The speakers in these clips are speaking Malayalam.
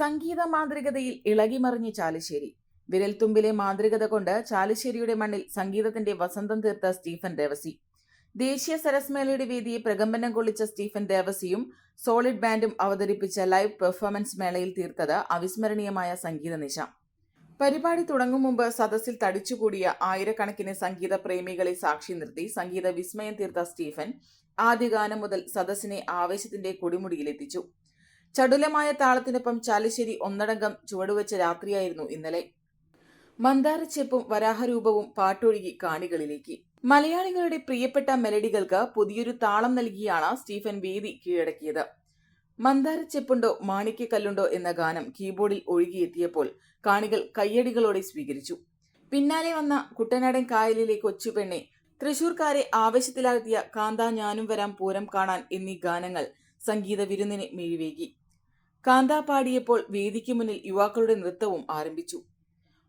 സംഗീത മാന്ത്രികതയിൽ ഇളകിമറിഞ്ഞ് ചാലിശ്ശേരി. വിരൽത്തുമ്പിലെ മാന്ത്രികത കൊണ്ട് ചാലിശ്ശേരിയുടെ മണ്ണിൽ സംഗീതത്തിന്റെ വസന്തം തീർത്ത സ്റ്റീഫൻ ദേവസി. ദേശീയ സരസ്മേളയുടെ വേദിയെ പ്രകമ്പനം കൊള്ളിച്ച സ്റ്റീഫൻ ദേവസിയും സോളിഡ് ബാൻഡും അവതരിപ്പിച്ച ലൈവ് പെർഫോമൻസ് മേളയിൽ തീർത്തത് അവിസ്മരണീയമായ സംഗീത നിശ. പരിപാടി തുടങ്ങും മുമ്പ് സദസ്സിൽ തടിച്ചുകൂടിയ ആയിരക്കണക്കിന് സംഗീത പ്രേമികളെ സാക്ഷി നിർത്തി സംഗീത വിസ്മയം തീർത്ത സ്റ്റീഫൻ ആദ്യ ഗാനം മുതൽ സദസ്സിനെ ആവേശത്തിന്റെ കൊടിമുടിയിലെത്തിച്ചു. ചടുലമായ താളത്തിനൊപ്പം ചാലിശ്ശേരി ഒന്നടങ്കം ചുവടുവെച്ച രാത്രിയായിരുന്നു ഇന്നലെ. മന്ദാരച്ചെപ്പും വരാഹരൂപവും പാട്ടൊഴുകി കാണികളിലേക്ക്. മലയാളികളുടെ പ്രിയപ്പെട്ട മെലഡികൾക്ക് പുതിയൊരു താളം നൽകിയാണ് സ്റ്റീഫൻ വേദി കീഴടക്കിയത്. മന്ദാരച്ചെപ്പുണ്ടോ മാണിക്യക്കല്ലുണ്ടോ എന്ന ഗാനം കീബോർഡിൽ ഒഴുകിയെത്തിയപ്പോൾ കാണികൾ കയ്യടികളോടെ സ്വീകരിച്ചു. പിന്നാലെ വന്ന കുട്ടനാടൻ കായലിലെ കൊച്ചുപെണ്ണെ തൃശൂർക്കാരെ ആവേശത്തിലാഴ്ത്തിയ കാന്ത ഞാനും വരാം പൂരം കാണാൻ എന്നീ ഗാനങ്ങൾ സംഗീത വിരുന്നിനെ മിഴിവേകി കാന്ത പാടിയപ്പോൾ വേദിക്ക് മുന്നിൽ യുവാക്കളുടെ നൃത്തവും ആരംഭിച്ചു.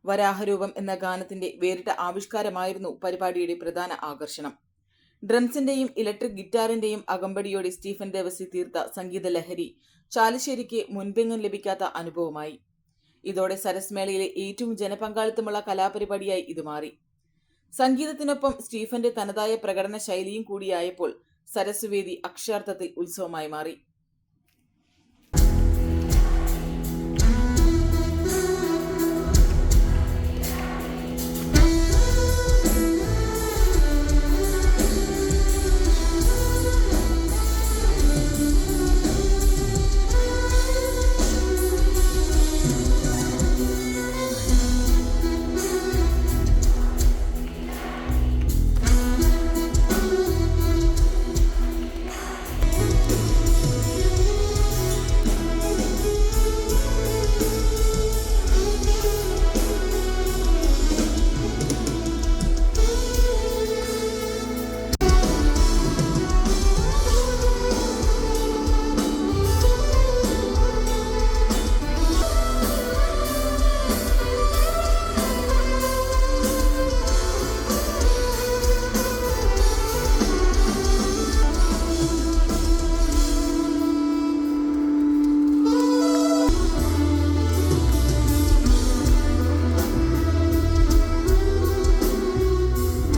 വരാഹരൂപം എന്ന ഗാനത്തിന്റെ വേറിട്ട ആവിഷ്കാരമായിരുന്നു പരിപാടിയുടെ പ്രധാന ആകർഷണം. ഡ്രംസിന്റെയും ഇലക്ട്രിക് ഗിറ്റാറിന്റെയും അകമ്പടിയോടെ സ്റ്റീഫൻ ദേവസി തീർത്ത സംഗീത ലഹരി ചാലിശ്ശേരിക്ക് മുൻപെങ്ങും ലഭിക്കാത്ത അനുഭവമായി. ഇതോടെ സരസ്മേളയിലെ ഏറ്റവും ജനപങ്കാളിത്തമുള്ള കലാപരിപാടിയായി ഇത് മാറി. സംഗീതത്തിനൊപ്പം സ്റ്റീഫന്റെ തനതായ പ്രകടന ശൈലിയും കൂടിയായപ്പോൾ സരസ്വേദി അക്ഷരാർത്ഥത്തിൽ ഉത്സവമായി മാറി.